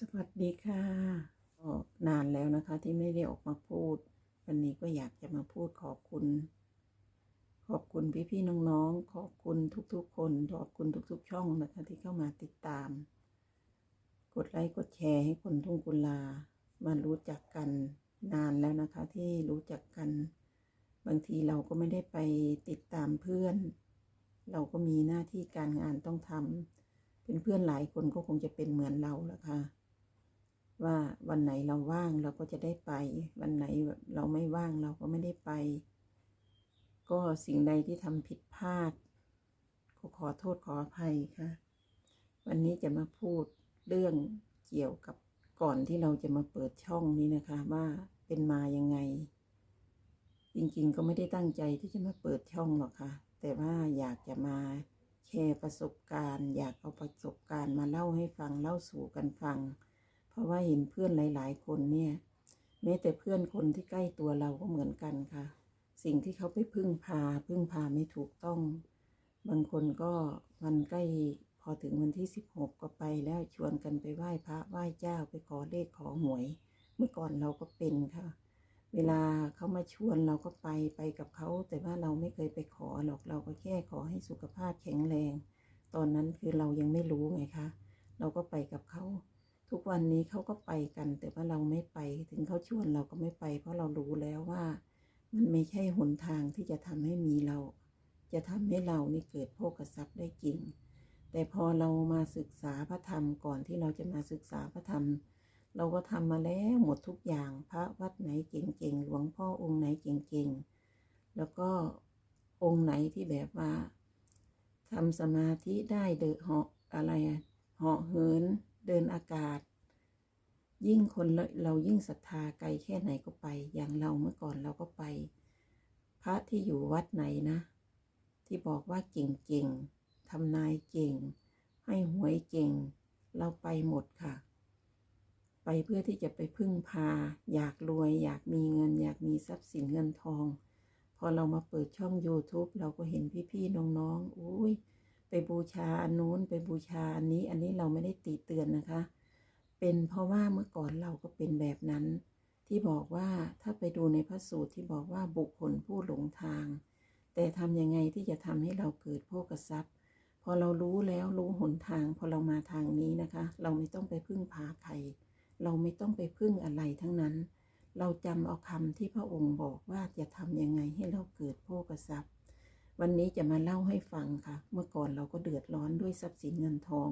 สวัสดีค่ะก็นานแล้วนะคะที่ไม่ได้ออกมาพูด วันนี้ก็อยากจะมาพูดขอบคุณ ขอบคุณพี่ๆน้องๆ ขอบคุณทุกๆ คนขอบคุณทุกๆ ช่องนะคะที่เข้ามาติดตาม กดไลค์กดแชร์ให้คนทุ่งกุลามารู้จักกันนานแล้วนะคะที่รู้จักกัน บางทีเราก็ไม่ได้ไปติดตามเพื่อน เราก็มีหน้าที่การงานต้องทำเป็นเพื่อนหลายคนก็คงจะเป็นเหมือนเราแหละค่ะ ว่าวันไหนเราว่างเราก็จะได้ไป วันไหนเราไม่ว่างเราก็ไม่ได้ไป ก็สิ่งใดที่ทำผิดพลาดก็ขอโทษขออภัยค่ะ วันนี้จะมาพูดเรื่องเกี่ยวกับก่อนที่เราจะมาเปิดช่องนี้นะคะ ว่าเป็นมายังไง จริงๆก็ไม่ได้ตั้งใจที่จะมาเปิดช่องหรอกค่ะ แต่ว่าอยากจะมาแชร์ประสบการณ์ อยากเอาประสบการณ์มาเล่าให้ฟังเล่าสู่กันฟัง ราะว่าเห็นเพื่อนหลาย ๆ คนเนี่ยแม้แต่เพื่อนคนที่ใกล้ตัวเราก็เหมือนกันค่ะ สิ่งที่เขาไปพึ่งพา พึ่งพาไม่ถูกต้อง บางคนก็วันใกล้พอถึงวันที่สิบหกก็ไปแล้วชวนกันไปไหว้พระไหว้เจ้าไปขอเลขขอหวย เมื่อก่อนเราก็เป็นค่ะ เวลาเขามาชวนเราก็ไปไปกับเขา แต่ว่าเราไม่เคยไปขอหรอกเราก็แค่ขอให้สุขภาพแข็งแรง ตอนนั้นคือเรายังไม่รู้ไงคะเราก็ไปกับเขา ทุกวันนี้เขาก็ไปกัน แต่ว่าเราไม่ไป ถึงเขาชวนเราก็ไม่ไป เพราะเรารู้แล้วว่า มันไม่ใช่หนทางที่จะทำให้มีเรา จะทำให้เรานี่เกิดโภคทรัพย์ได้จริง แต่พอเรามาศึกษาพระธรรมก่อนที่เราจะมาศึกษาพระธรรม เราก็ทำมาแล้วหมดทุกอย่างพระวัดไหนเก่งๆหลวงพ่อองค์ไหนเก่งๆแล้วก็องค์ไหนที่แบบว่าทำสมาธิได้เดนเหาะอะไรอะเหาะเหิน เดินอากาศ ยิ่งคนเราเรายิ่งศรัทธาไกลแค่ไหนก็ไป อย่างเราเมื่อก่อนเราก็ไป พระที่อยู่วัดไหนนะ ที่บอกว่าเก่งๆทำนายเก่ง ให้หวยเก่ง เราไปหมดค่ะ ไปเพื่อที่จะไปพึ่งพา อยากรวย อยากมีเงิน อยากมีทรัพย์สินเงินทอง พอเรามาเปิดช่อง YouTube เราก็เห็นพี่ๆน้องๆอุ้ย ไปบูชาอันนู้นไปบูชาอันนี้ อันนี้เราไม่ได้ตีเตือนนะคะ เป็นเพราะว่าเมื่อก่อนเราก็เป็นแบบนั้น ที่บอกว่าถ้าไปดูในพระสูตรที่บอกว่าบุคคลผู้หลงทาง แต่ทำยังไงที่จะทำให้เราเกิดโภคทรัพย์ พอเรารู้แล้วรู้หนทาง พอเรามาทางนี้นะคะ เราไม่ต้องไปพึ่งพาใคร เราไม่ต้องไปพึ่งอะไรทั้งนั้น เราจำเอาคำที่พระองค์บอกว่าจะทำยังไงให้เราเกิดโภคทรัพย์ วันนี้จะมาเล่าให้ฟังค่ะ เมื่อก่อนเราก็เดือดร้อนด้วยทรัพย์สินเงินทอง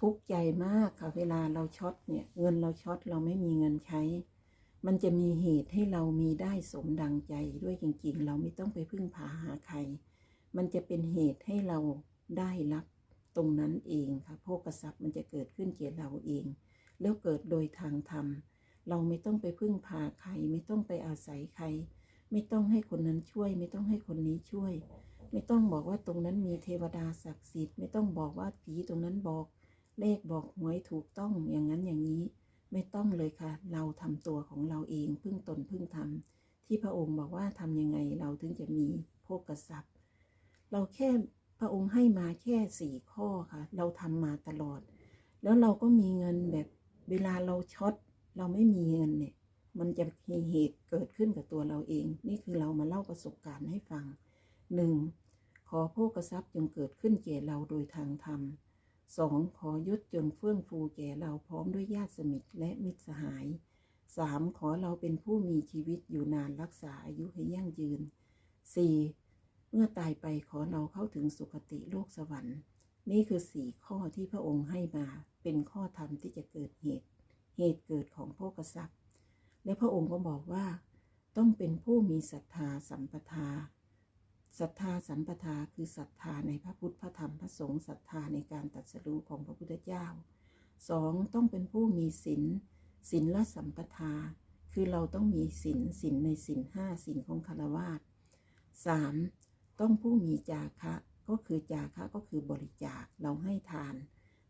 ทุกข์ใจมากค่ะ เวลาเราช็อตเนี่ย เงินเราช็อตเราไม่มีเงินใช้ มันจะมีเหตุให้เรามีได้สมดังใจด้วยจริง ๆ เราไม่ต้องไปพึ่งพาหาใคร มันจะเป็นเหตุให้เราได้รับตรงนั้นเองค่ะโภคทรัพย์มันจะเกิดขึ้นเกี่เราเอง แล้วเกิดโดยทางธรรม เราไม่ต้องไปพึ่งพาใคร ไม่ต้องไปอาศัยใคร ไม่ต้องให้คนนั้นช่วย ไม่ต้องให้คนนี้ช่วย ไม่ต้องบอกว่าตรงนั้นมีเทวดาศักดิ์สิทธิ์ ไม่ต้องบอกว่าผีตรงนั้นบอก เลขบอกหวยถูกต้องอย่างนั้นอย่างนี้ ไม่ต้องเลยค่ะ เราทำตัวของเราเองพึ่งตนพึ่งธรรมที่พระองค์บอกว่าทำยังไงเราถึงจะมีโภคทรัพย์ เราแค่พระองค์ให้มาแค่สี่ข้อค่ะ เราทำมาตลอด แล้วเราก็มีเงินแบบเวลาเราช็อตเราไม่มีเงินเนี่ย มันจะมีเหตุเกิดขึ้นกับตัวเราเอง นี่คือเรามาเล่าประสบการณ์ให้ฟังหนึ่งขอโภคทรัพย์จงเกิดขึ้นแก่เราโดยทางธรรมสองขอยศจงเฟื่องฟูแก่เราพร้อมด้วยญาติสมิทธและมิตรสหายสามขอเราเป็นผู้มีชีวิตอยู่นานรักษาอายุให้ยั่งยืนสี่เมื่อตายไปขอเราเข้าถึงสุคติโลกสวรรค์ นี่คือสี่ข้อที่พระองค์ให้มา เป็นข้อธรรมที่จะเกิดเหตุ เหตุเกิดของโภคทรัพย์ และพระองค์ก็บอกว่า ต้องเป็นผู้มีศรัทธาสัมปทาศรัทธาสัมปทาคือศรัทธาในพระพุทธพระธรรมพระสงฆ์ศรัทธาในการตรัสรู้ของพระพุทธเจ้าสองต้องเป็นผู้มีศีลศีลและสัมปทา คือเราต้องมีศีลศีลในศีลห้าศีลของคารวาสสามต้องผู้มีจาคะก็คือจาคะก็คือบริจาคเราให้ทาน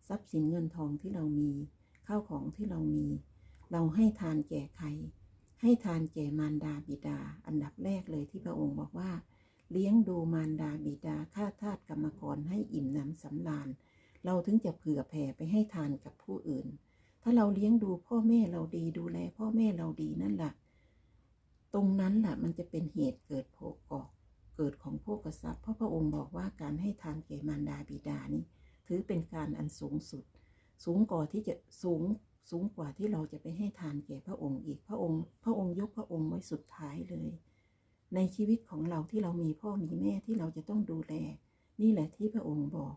ทรัพย์สินเงินทองที่เรามี ข้าวของที่เรามี เราให้ทานแก่ใคร ให้ทานแก่มารดาบิดา อันดับแรกเลยที่พระองค์บอกว่า เลี้ยงดูมารดาบิดาข้าทาสกรรมกรให้อิ่มหน้ำสำราญ เราถึงจะเผื่อแผ่ไปให้ทานกับผู้อื่น ถ้าเราเลี้ยงดูพ่อแม่เราดีดูแล พ่อแม่เราดีนั่นแหละตรงนั้นแหละมันจะเป็นเหตุเกิดโภกอกเกิดของโภกทรัพย์เพราะพระองค์บอกว่าการให้ทานแก่มารดาบิดานี้ ถือเป็นการอันสูงสุด สูงกว่าที่จะสูง สูงกว่าที่เราจะไปให้ทานแก่พระองค์อีกพระองค์ พระองค์ยกพระองค์ไว้สุดท้ายเลย ในชีวิตของเราที่เรามีพ่อมีแม่ที่เราจะต้องดูแล นี่แหละที่พระองค์บอก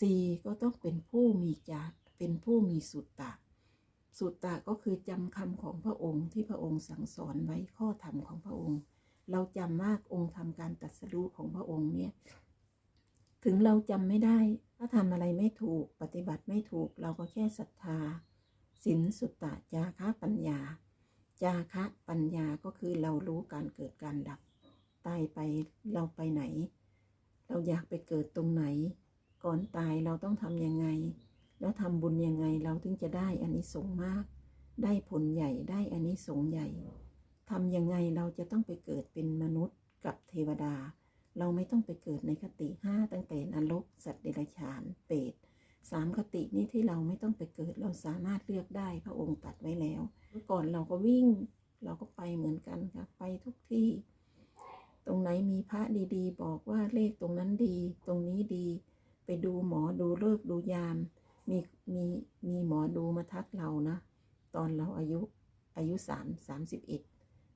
สี่ก็ต้องเป็นผู้มีจาเป็นผู้มีสุตตะ สุตตะก็คือจำคำของพระองค์ที่พระองค์สั่งสอนไว้ข้อธรรมของพระองค์ เราจำว่าองค์ทำการตัดสรู้ของพระองค์เนี่ยถึงเราจำไม่ได้ถ้าทำอะไรไม่ถูกปฏิบัติไม่ถูกเราก็แค่ศรัทธา ศีลสุตตะจาคะปัญญา จาคะปัญญาก็คือเรารู้การเกิดการดับ ตายไปเราไปไหน เราอยากไปเกิดตรงไหน ก่อนตายเราต้องทำยังไง แล้วทำบุญยังไงเราถึงจะได้อานิสงส์มาก ได้ผลใหญ่ได้อานิสงส์ใหญ่ทำยังไงเราจะต้องไปเกิดเป็นมนุษย์กับเทวดา เราไม่ต้องไปเกิดในคติห้าตั้งแต่นรกสัตว์เดรัจฉานเปรต สามคตินี้ที่เราไม่ต้องไปเกิด เราสามารถเลือกได้พระองค์ตัดไว้แล้วเมื่อก่อนเราก็วิ่งเราก็ไปเหมือนกันค่ะ ไปทุกที่ ตรงไหนมีพระดีๆ บอกว่าเลขตรงนั้นดี ตรงนี้ดี ไปดูหมอดูเลิกดูยาม มีมีมีหมอดูมาทักเรานะ ตอนเราอายุอายุสามสามสิบเอ็ด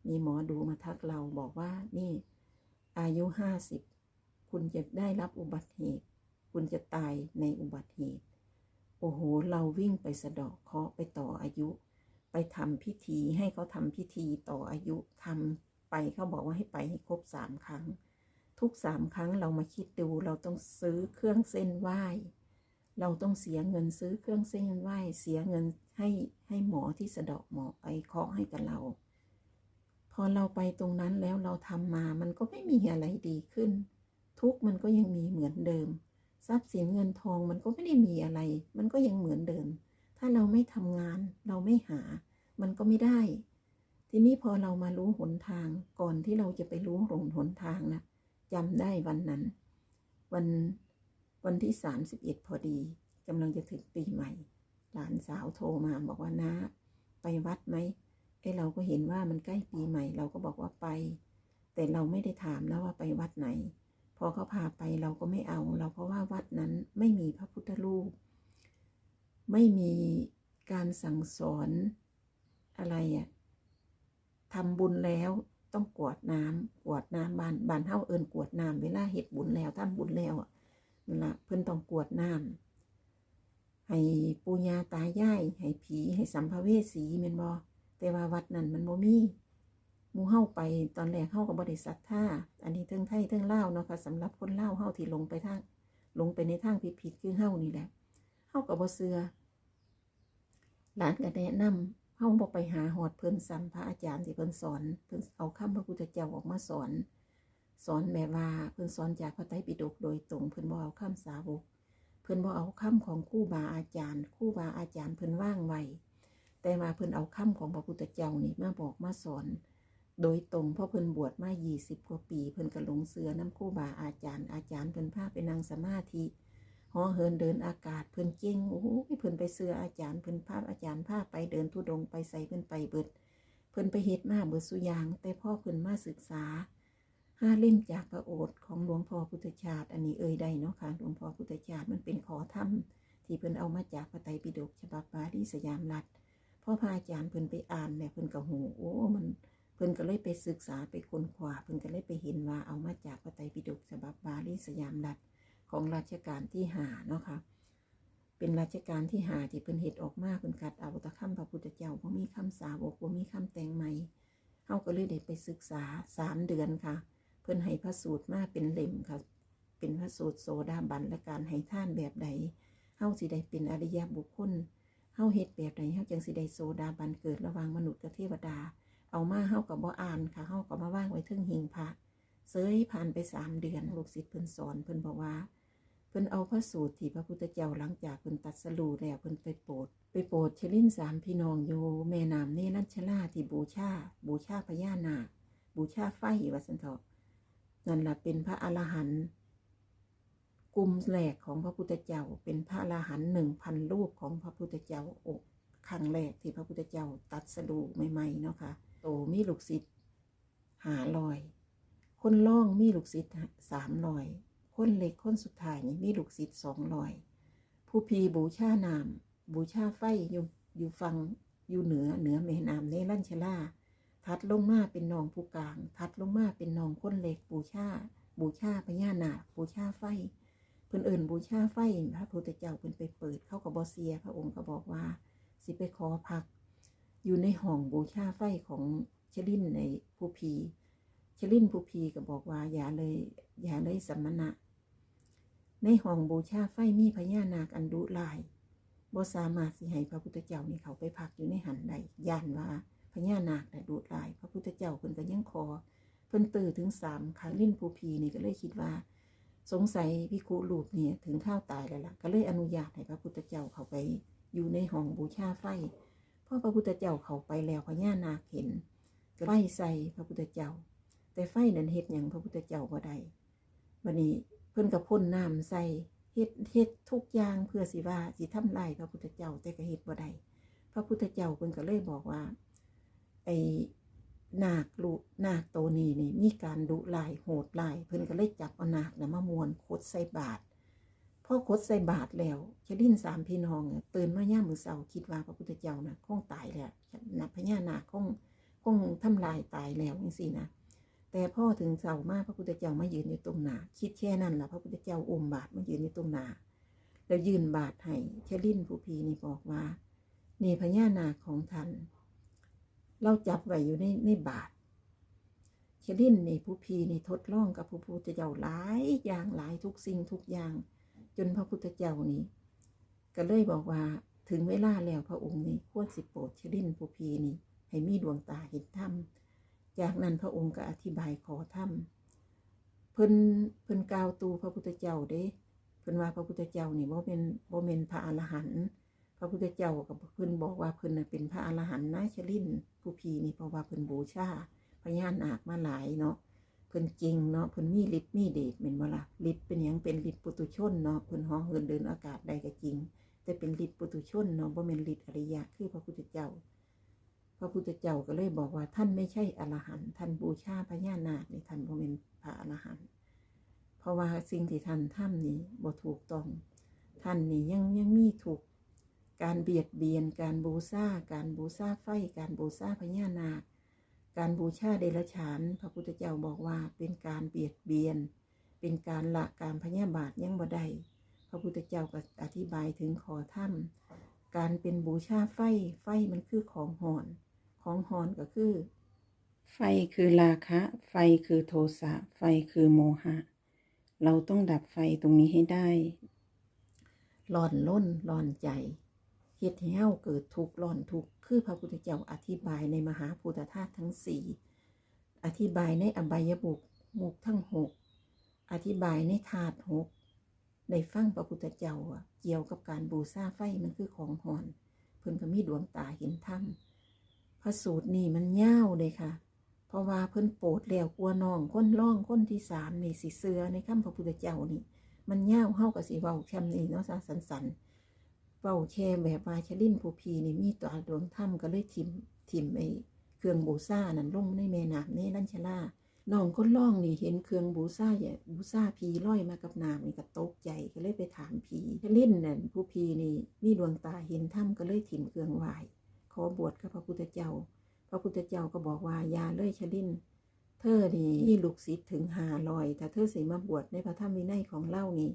มีหมอดูมาทักเราบอกว่านี่ อายุห้าสิบคุณจะได้รับอุบัติเหตุ คุณจะตายในอุบัติเหตุ โอ้โห เราวิ่งไปสะเดาะเคาะไปต่ออายุ ไปทำพิธีให้เขาทำพิธีต่ออายุทำไปเขาบอกว่าให้ไปให้ครบสามครั้ง ทุกสามครั้งเรามาคิดดูเราต้องซื้อเครื่องเส้นไหว้ เราต้องเสียเงินซื้อเครื่องเส้นไหว้ เสียเงินให้ให้หมอที่สะเดาะหมอไปเคาะให้กับเราพอเราไปตรงนั้นแล้วเราทำมา มันก็ไม่มีอะไรดีขึ้น ทุกมันก็ยังมีเหมือนเดิม ทรัพย์สินเงินทองมันก็ไม่ได้มีอะไร มันก็ยังเหมือนเดิม ถ้าเราไม่ทำงานเราไม่หา มันก็ไม่ได้ ทีนี้พอเรามารู้หนทางก่อนที่เราจะไปรู้หลงหนทางนะจำได้วันนั้น วันวันที่สามสิบเอ็ดพอดีกำลังจะถึงปีใหม่ หลานสาวโทรมาบอกว่านะไปวัดไหมไอเราก็เห็นว่ามันใกล้ปีใหม่ เราก็บอกว่าไป แต่เราไม่ได้ถามนะว่าไปวัดไหน พอเขาพาไปเราก็ไม่เอาเราเพราะว่าวัดนั้นไม่มีพระพุทธรูป ไม่มีการสั่งสอนอะไรอะทำบุญแล้วต้องกวดน้ำกวดน้ำบานบานเฮาเอิญกวดน้ำเวลาเฮ็ดบุญแล้วทำบุญแล้วอะนั่นละเพิ่นต้องกวดน้ำให้ปูญาตายายให้ผีให้สัมภเวสีแม่นบ่แต่ว่าวัดนั้นมันบ่มี มูเฮาไปตอนแรกเฮาก็บ่ได้ศรัทธาอันนี้เทิงไทยเทิงล่าเนาะค่ะสำหรับคนล่าเฮาที่ลงไปทางลงไปในทางผิดๆคือเฮานี่แหละเฮาก็บ่เชื่อหลานก็แนะนำเฮาบ่ไปหาหอดเพิ่นซ้ำพระอาจารย์ที่เพิ่นสอนเพิ่นเอาคำพระพุทธเจ้าออกมาสอน สอนแบบว่าเพิ่นสอนจากพระไตรปิฎกโดยตรงเพิ่นบ่เอาคำสาวกเพิ่นบ่เอาคำของครูบาอาจารย์ครูบาอาจารย์เพิ่นว่างไว้แต่ว่าเพิ่นเอาคำของพระพุทธเจ้านี่มาบอกมาสอน โดยตรงเพราะเพิ่นบวชมา20กว่าปี เพิ่นก็หลงเสือน้ำครูบาอาจารย์ อาจารย์เพิ่นพาไปนั่งสมาธิหอเหินเดินอากาศเพิ่นเก่งโอ้ยเพิ่นไปเสืออาจารย์เพิ่นพาอาจารย์พาไปเดินทุดงไปใส่เพิ่นไปเบิด เพิ่นไปเฮ็ดมาเบิดสุยาง แต่พ่อเพิ่นมาศึกษาห้าเล่มจากพระโอษฐ์ของหลวงพ่อพุทธชาติ อันนี้เอ่ยได้เนาะค่ะหลวงพ่อพุทธชาติมันเป็นขอธรรมที่เพิ่นเอามาจากพระไตรปิฎกฉบับบาลีสยามรัฐพ่อพระอาจารย์เพิ่นไปอ่านเนี่ยเพิ่นก็หูโอ้มัน พิ่นก็เลยไปศึกษาไปค้นคว้าเพิ่นก็เลยไปเห็นว่าเอามาจากพระไตรปิฎกฉบับบาลีสยามรัฐของรัชกาลที่หาเนาะค่ะเป็นราชการที่หาที่เพิ่นเฮ็ดออกมาเพิ่นคัดเอาตะคำพระพุทธเจ้าบ่มีคำสาวกบ่มีคำแต่งใหม่เฮาก็เลยได้ไปศึกษาสามเดือนค่ะ เพิ่นให้พระสูตรมาเป็นเล่มค่ะ เป็นพระสูตรโซดาบันและการให้ท่านแบบใดเฮาสิได้เป็นอริยบุคคลเฮาเฮ็ดแบบใดเฮาจังสิได้โซดาบันเกิดระหว่างมนุษย์กับเทวดา เอามาเฮาก็บ่อ่านค่ะเฮาก็มาว่างไว้ทึ่งหิงพระเสยผ่านไปสามเดือนลูกศิษย์เพิ่นสอนเพิ่นบอกว่า เพิ่นเอาพระสูตรที่พระพุทธเจ้าหลังจากเพิ่นตัดสรูแล้วเพิ่นไปโปรดไปโปรดชลินสามพี่น้องอยู่แม่น้ำเนรัญชลาที่บูชาบูชาพญานาคบูชาไฟว่าสันเถาะนั่นแหละเป็นพระอรหันต์กลุ่มแรกของพระพุทธเจ้า เป็นพระอรหันต์หนึ่งพันรูปของพระพุทธเจ้าอกครั้งแรกที่พระพุทธเจ้าตัดสรูใหม่ๆเนาะค่ะ โตมีลูกศิษย์หาลอย คนล่องมีลูกศิษย์สามลอย คนเล็กคนสุดท้ายนี่มีลูกศิษย์สองลอย ผู้พีบูชานาม บูชาไฟอยู่อยู่ฟังอยู่เหนือเหนือแม่น้ำเนรัญชลาทัดลงมาเป็นนองผู้กลาง ทัดลงมาเป็นนองคนเล็กบูชาบูชาพญานาคบูชาไฟเพิ่อนเอิ่นบูชาไฟพระพุทธเจ้าเพิ่นไปเปิด เข้ากับบอเซีย พระองค์ก็บอกว่า สิไปขอพัก อยู่ในห้องบูชาไฟของชลินในผู้พีชลินผู้พีก็บอกว่าอย่าเลยอย่าเลยสัมมณะ ในห้องบูชาไฟมีพญานาคอันดุลายบ่สามารถสิให้พระพุทธเจ้านี่เขาไปพักอยู่ในหันใดย่านว่าพญานาคน่ะดุลาย พระพุทธเจ้าเพิ่นก็ยังขอเพิ่นตื่นถึงสามครั้งลินผู้พีนี่ก็เลยคิดว่า สงสัยพิคุรูปเนี่ยถึงข้าวตายแล้วล่ะ ก็เลยอนุญาตให้พระพุทธเจ้าเขาไปอยู่ในห้องบูชาไฟ พราะพระพุทธเจ้าเขาไปแล้วพญานาคเห็นไฟใส่พระพุทธเจ้า แต่ไฟนั้นเฮ็ดหยังพระพุทธเจ้าบ่ได้บัดนี้เพิ่นก็พ่นน้ำใส่เฮ็ดเฮ็ดทุกอย่างเพื่อสิว่าสิทำลายพระพุทธเจ้าแต่ก็เฮ็ดบ่ได้พระพุทธเจ้าเพิ่นก็เลยบอกว่า ไอ้นาคลุนาคโตนี้นี่มีการดุลายโหดลาย เพิ่นก็เลยจับเอานาคนะมามวนคดใส่บาตร พ่อคดใส่บาตรแล้วชลินสามพี่น้องเตื่นมาย่ามือเสาคิดว่าพระพุทธเจ้านะคงตายแล้วนะพญานาคคงคงทำลายตายแล้วจังซี่นะแต่พ่อถึงเสามากพระพุทธเจ้ามายืนอยู่ตรงหน้าคิดแค่นั้นล่ะพระพุทธเจ้าอมบาตรมายืนอยู่ตรงหน้าแล้วยืนบาตรให้ชลินผู้พีนี่บอกว่านี่พญานาคของท่านเราจับไว้อยู่ในในบาทเชลินนี่ผู้พีนี่ทดลองกับผู้พุทธเจ้าหลายอย่างหลายทุกสิ่งทุกอย่าง นพระพุทธเจ้านี่ก็เลยบอกว่าถึงเวลาแล้วพระองค์นี่ควรสิโปรดชลินผู้พีนี่ให้มีดวงตาเห็นธรรมจากนั้นพระองค์ก็อธิบายขอธรรมเพิ่นเพิ่นกล่าวตูพระพุทธเจ้าเด้เพิ่นว่าพระพุทธเจ้านี่บ่เป็นบ่เป็นพระอรหันต์พระพุทธเจ้ากับเพิ่นบอกว่าเพิ่นน่ะเป็นพระอรหันต์นะชลินผู้พีนี่เพราะว่าเพิ่นบูชาพญานาคมาหลายเนาะ เพิ่นเก่งเนาะเพิ่นมีฤทธิ์มีเดชแม่นบ่ล่ะฤทธิ์เป็นหยังเป็นฤทธิ์ปุตุชนเนาะเพิ่นฮ้องเหินเดินอากาศได้ก็จริง แต่เป็นฤทธิ์ปุตุชนเนาะบ่แม่นฤทธิ์อริยะคือพระพุทธเจ้า พระพุทธเจ้าก็เลยบอกว่าท่านไม่ใช่อรหันต์ท่านบูชาพญานาคนี่ท่านบ่แม่นพระอรหันต์เพราะว่าสิ่งที่ท่านทำนี่บ่ถูกต้อง ท่านนี่ยังยังมีถูกการเบียดเบียนการบูชาการบูชาไฟการบูชาพญานาค การบูชาเดรัจฉาน พระพุทธเจ้าบอกว่าเป็นการเบียดเบียน เป็นการละการพญาบาทยังบ่ได้พระพุทธเจ้าก็อธิบายถึงขอถ้ำการเป็นบูชาไฟ ไฟมันคือของหอน ของหอนก็คือ ไฟคือราคะ ไฟคือโทสะ ไฟคือโมหะ เราต้องดับไฟตรงนี้ให้ได้ร้อนล้นร้อนใจ เฮ็ดให้เฮาเกิดทุกข์ร้อนทุกข์คือพระพุทธเจ้าอธิบายในมหาพุทธธาตุทั้งสี่อธิบายในอบายบุกมุกทั้งหกอธิบายในธาตุหกได้ฟังพระพุทธเจ้าเกี่ยวกับการบูชาไฟมันคือของหอน เพิ่นก็มีดวงตาเห็นธรรมพระสูตรนี่มันยาวเลยค่ะ เพราะว่าเพิ่นโปรดแล้วกลัวน้องคนร่องคนที่สามนี่สิเสือในคำพระพุทธเจ้านี่ มันยาวเฮากับสิเว้าแคมนี้เนาะซะสันสันๆ เว้าแค่แบบว่าชลินผู้พีนี่มีตัวดวงถ้ำก็เลยทิมทิมไอเครื่องบูชานั่นลงในแม่น้ำในลัญชลาน้องคนล่องนี่เห็นเครื่องบูชาอย่าบูชาพีลอยมากับน้ำนี่ก็ตกใจก็เลยไปถามพีชลินนั่นผู้พีนี่มีดวงตาเห็นถ้ำก็เลยทิมเครื่องไหวขอบวชกับพระพุทธเจ้า พระพุทธเจ้าก็บอกว่ายาเลยชลินเธอนี่มีลูกศิษย์ถึงหาลอยถ้าเธอสิมาบวชในพระธรรมวินัยของเล่านี่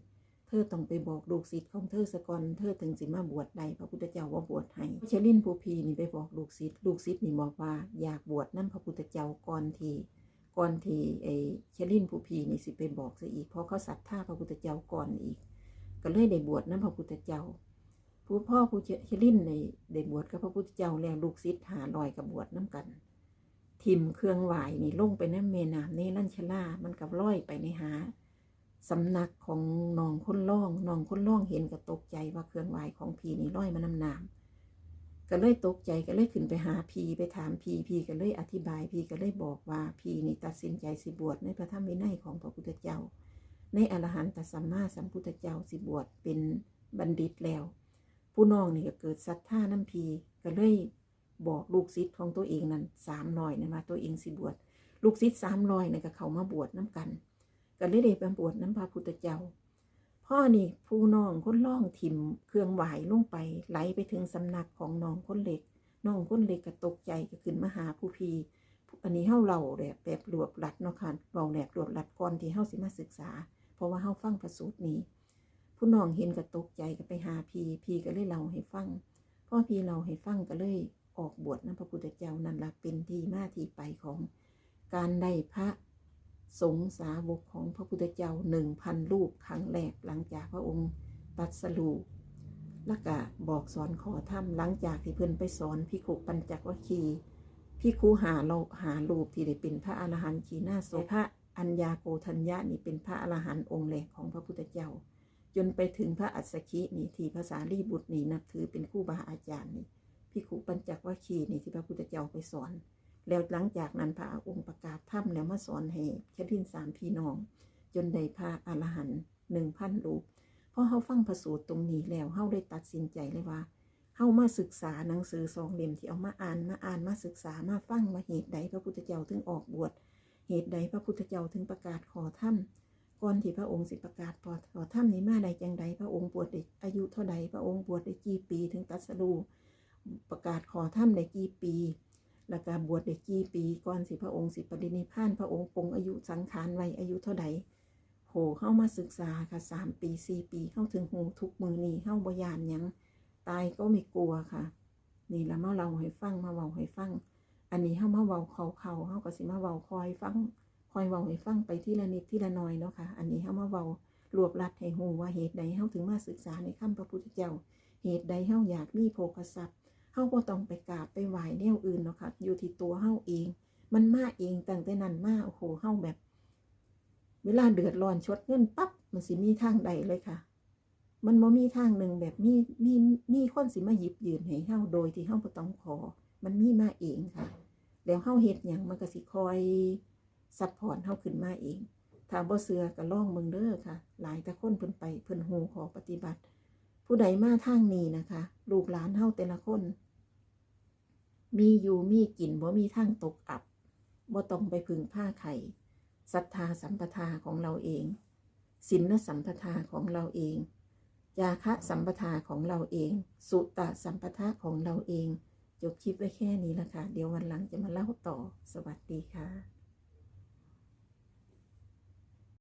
เธอต้องไปบอกลูกศิษย์ของเธอสะก่อนเธอถึงสิมาบวชใดพระพุทธเจ้าว่าบวชให้เชลินภูพีนี่ไปบอกลูกศิษย์ลูกศิษย์นี่บอกว่าอยากบวชนั่นพระพุทธเจ้าก่อนทีก่อนทีไอเชลินภูพีนี่สิไปบอกซะอีกเพราะเขาศรัทธาพระพุทธเจ้าก่อนอีก ก็เลยได้บวชนั่นพระพุทธเจ้า ผู้พ่อผู้เชลินในได้บวชกับพระพุทธเจ้าแล้วลูกศิษย์หาลอยกับบวชน้ำกันทิมเครื่องไหวนี่ลงไปน้ำเมน้ำในลั่นชลามันกับร้อยไปในหา สำนักของน้องคนล่องน้องคนล่องเห็นก็ตกใจว่าเครื่องไหวของพีนี่ร้อยมาน้ำน้ำก็เลยตกใจก็เลยขึ้นไปหาพีไปถามพีพีก็เลยอธิบายพีก็เลยบอกว่าพีนี่ตัดสินใจสิบวชในพระธรรมวินัยของพระพุทธเจ้า ในอรหันตสัมมาสัมพุทธเจ้าสิบวชเป็นบัณฑิตแล้ว ผู้น้องนี่ก็เกิดศรัทธาน้ำพีก็เลยบอกลูกศิษย์ของตัวเองนั่นสามร้อยนะว่าตัวเองสิบวชลูกศิษย์สามร้อยนี่ก็เขามาบวชน้ำกัน ก็เลยได้ไปบวชน้ำพระพุทธเจ้า พ่อนี่ผู้น้องคนล่องถิ่มเครื่องไหวลงไปไหลไปถึงสำนักของน้องคนเล็กน้องคนเล็กก็ตกใจก็ขึ้นมาหาผู้พีอันนี้เฮาเล่าแบบแบบรวบรัดเนาะค่ะเบาแบบรวบรัดก่อนที่เฮาสิมาศึกษา เพราะว่าเฮาฟังพระสูตรนี้ ผู้น้องเห็นก็ตกใจก็ไปหาพีพีก็เลยเล่าให้ฟังพ่อพีเล่าให้ฟังก็เลยออกบวชนะพระพุทธเจ้านั่นละเป็นที่มาที่ไปของการได้พระ สงสาวกของพระพุทธเจ้าหนึ่งพันรูปครั้งแรกหลังจากพระองค์ตัดสรูแล้วก็บอกสอนขอถ้ำหลังจากที่เพิ่อนไปสอนพิคุปัญจวัคคีพิคุหาเราหารูปที่ได้เป็นพระอรหันต์ขีหน้าโสพระอัญญาโกธัญญานี่เป็นพระอรหันต์องค์แรกของพระพุทธเจ้า จนไปถึงพระอัสสคินี่ที่ภาษาลีบุตรนี่นับถือเป็นครูบาอาจารย์นี่พิคุปัญจวัคคีนี่ที่พระพุทธเจ้าไปสอน แล้วหลังจากนั้นพระองค์ประกาศถ้ำแล้วมาสอนให้ชดินสามพี่น้อง จนได้พระอรหันต์หนึ่งพันรูปพอเฮาฟังพระสูตรตรงนี้แล้วเฮาได้ตัดสินใจเลยว่าเฮามาศึกษาหนังสือสองเล่มที่เอามาอ่านมาอ่านมาศึกษามาฟังว่าเหตุใดพระพุทธเจ้าถึงออกบวชเหตุใดพระพุทธเจ้าถึงประกาศขอถ้ำก่อนที่พระองค์สิประกาศขอขอถ้ำนี้มาใดจังใดพระองค์บวชได้อายุเท่าใดพระองค์บวชได้กี่ปีถึงตรัสรู้ประกาศขอถ้ำได้กี่ปี แล้วก็บวชได้กี่ปีก่อนสิพระองค์สิปรินิพพานพระองค์ปงอายุสังขารไว้อายุเท่าใดโหเข้ามาศึกษาค่ะสามปีสี่ปีเข้าถึงหูทุกมือนี่เข้าบยานยังตายก็ไม่กลัวค่ะ นี่และมาเราให้ฟังมาเว้าให้ฟัง อันนี้เข้ามาเว้าเขาเขาเข้าก็สิมาเว้าคอยฟังคอยเว้าให้ฟังไปที่ละนิดที่ละน้อยเนาะค่ะ อันนี้เข้ามาเว้ารวบรัดให้หูว่าเหตุใดเข้าถึงมาศึกษาในคำพระพุทธเจ้า เหตุใดเข้าอยากมีโภคทรัพย์ เฮาบ่ต้องไปกราบไปไหว้แนวอื่นเนาะค่ะ อยู่ที่ตัวเฮาเอง มันมาเองตั้งแต่นั้นมาโอ้โหเฮาแบบ เวลาเดือดร้อนชดเงินปั๊บมันสิมีทางใดเลยค่ะ มันบ่มีทางหนึ่งแบบมีมีมีคนสิมาหยิบยืนให้เฮาโดยที่เฮาบ่ต้องขอ มันมีมาเองค่ะ แล้วเฮาเฮ็ดหยังมันก็สิคอยซัพพอร์ตเฮาขึ้นมาเองถ้าบ่เชื่อก็ล่องเบิ่งเด้อค่ะ หลายแต่คนเพิ่นไปเพิ่นฮู้ขอปฏิบัติ ผู้ใดมาทางนี้นะคะ ลูกหลานเฮาแต่ละคน มีอยู่มีกินบ่มีทางตกอับบ่ต้องไปพึ่งผ้าไข่ศรัทธาสัมปทาของเราเองศีลสัมปทาของเราเองยาคะสัมปทาของเราเอง สุตตะสัมปทาของเราเองจบคลิปไว้แค่นี้ละค่ะ เดี๋ยววันหลังจะมาเล่าต่อ สวัสดีค่ะ